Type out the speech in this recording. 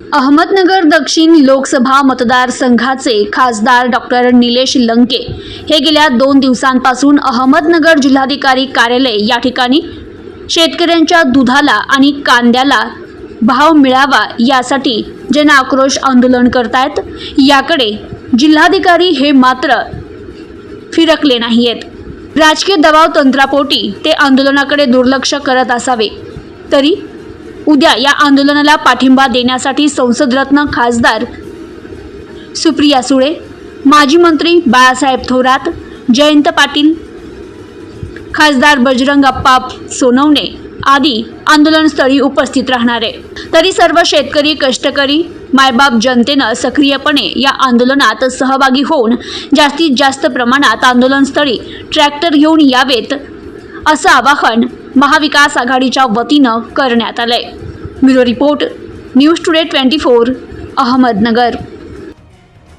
अहमदनगर दक्षिण लोकसभा मतदारसंघाचे खासदार डॉक्टर निलेश लंके हे गेल्या दोन दिवसांपासून अहमदनगर जिल्हाधिकारी कार्यालय या ठिकाणी शेतकऱ्यांच्या दुधाला आणि कांद्याला भाव मिळावा यासाठी जन आक्रोश आंदोलन करतायत. याकडे जिल्हाधिकारी हे मात्र फिरकले नाही आहेत राजकीय दबाव तंत्रापोटी ते आंदोलनाकडे दुर्लक्ष करत असावे. तरी उद्या या आंदोलनाला पाठिंबा देण्यासाठी संसदरत्न खासदार सुप्रिया सुळे माजी मंत्री बाळासाहेब थोरात जयंत पाटील खासदार बजरंग अप्पा सोनवणे आदी आंदोलनस्थळी उपस्थित राहणार. आहे तरी सर्व शेतकरी कष्टकरी मायबाप जनतेनं सक्रियपणे या आंदोलनात सहभागी होऊन जास्तीत जास्त प्रमाणात आंदोलनस्थळी ट्रॅक्टर घेऊन यावेत असं आवाहन महाविकास आघाडीच्या वतीनं करण्यात आलंय. Bureau report news today twenty four Ahmednagar.